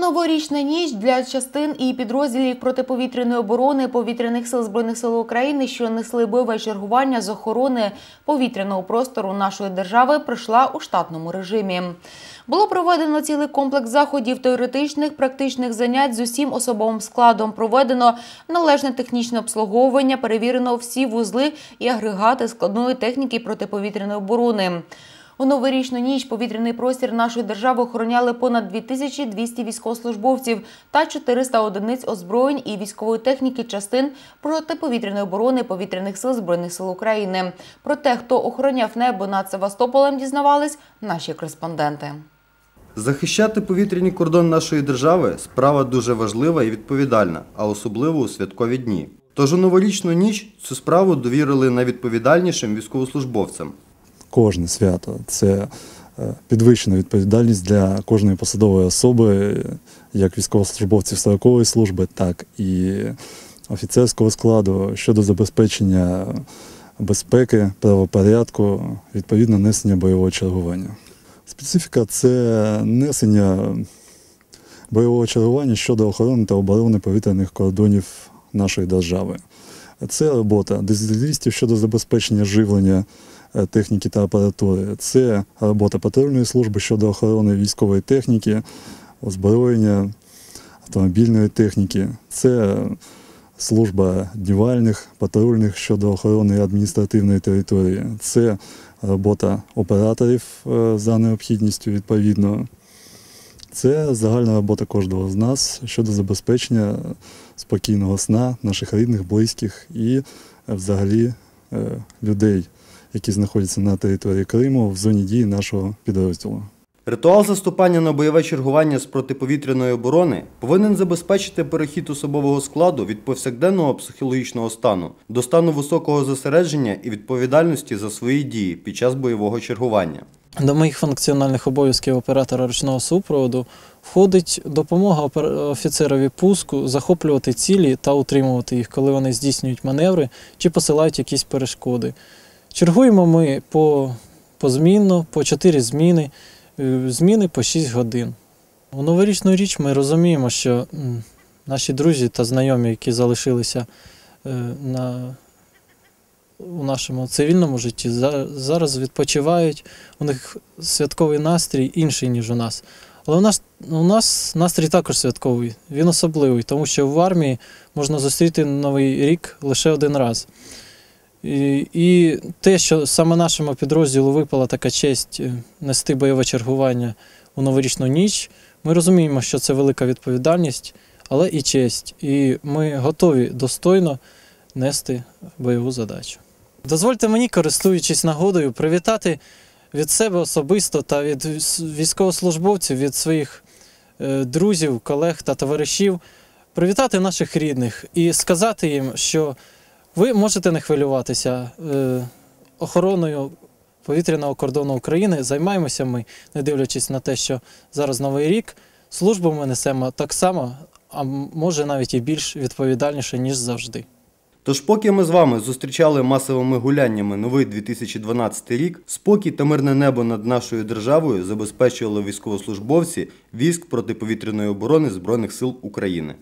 Новорічна ніч для частин і підрозділів протиповітряної оборони повітряних сил збройних сил України, що несли бойове чергування з охорони повітряного простору нашої держави, пройшла у штатному режимі. Було проведено цілий комплекс заходів теоретичних, практичних занять з усім особовим складом. Проведено належне технічне обслуговування, перевірено всі вузли і агрегати складної техніки протиповітряної оборони. У новорічну ніч повітряний простір нашої держави охороняли понад 2200 військовослужбовців та 400 одиниць озброєнь і військової техніки частин протиповітряної оборони повітряних сил збройних сил України. Про те, хто охороняв небо над Севастополем, дізнавались наші кореспонденти. Захищати повітряні кордони нашої держави справа дуже важлива і відповідальна, а особливо у святкові дні. Тож у новорічну ніч цю справу довірили найвідповідальнішим військовослужбовцям. Кожне свято це е, підвищена відповідальність для кожної посадової особи, як військовослужбовців строкової служби, так і офіцерського складу щодо забезпечення безпеки, правопорядку, відповідно несення бойового чергування. Специфіка це несення бойового чергування щодо охорони та оборони повітряних кордонів нашої держави. Це робота дезелістів щодо забезпечення живлення техніки та апаратури. Це робота патрульної служби щодо охорони військової техніки, озброєння, автомобільної техніки. Це служба днівальних, патрульних щодо охорони адміністративної території. Це робота операторів е, за необхідністю відповідно. Це загальна робота кожного з нас щодо забезпечення спокійного сна наших рідних, близьких і е, взагалі е, людей, які знаходяться на території Криму в зоні дії нашого підрозділу. Ритуал заступання на бойове чергування з протиповітряної оборони повинен забезпечити перехід особового складу від повсякденного психологічного стану до стану високого зосередження і відповідальності за свої дії під час бойового чергування. До моїх функціональних обов'язків оператора ручного супроводу входить допомога офіцерові пуску захоплювати цілі та утримувати їх, коли вони здійснюють маневри чи посилають якісь перешкоди. Чергуємо ми по, позмінно, по 4 зміни, е, зміни по 6 годин. У новорічну річ ми розуміємо, що наші друзі та знайомі, які залишилися е, на, у нашому цивільному житті, зараз відпочивають у них святковий настрій інший, ніж у нас. Але у нас, у нас настрій також святковий, він особливий, тому що в армії можна зустріти Новий рік лише один раз. І, і те, що саме нашому підрозділу випала така честь е, нести бойове чергування у новорічну ніч, ми розуміємо, що це велика відповідальність, але і честь. І ми готові достойно нести бойову задачу. Дозвольте мені, користуючись нагодою, привітати від себе особисто та від військовослужбовців, від своїх е, друзів, колег та товаришів, привітати наших рідних і сказати їм, що ви можете не хвилюватися е, охороною повітряного кордону України. Займаємося ми, не дивлячись на те, що зараз новий рік. Службу ми несемо так само, а може навіть і більш відповідальніше, ніж завжди. Тож, поки ми з вами зустрічали масовими гуляннями новий 2012 рік, спокій та мирне небо над нашою державою забезпечували військовослужбовці військ протиповітряної оборони Збройних сил України.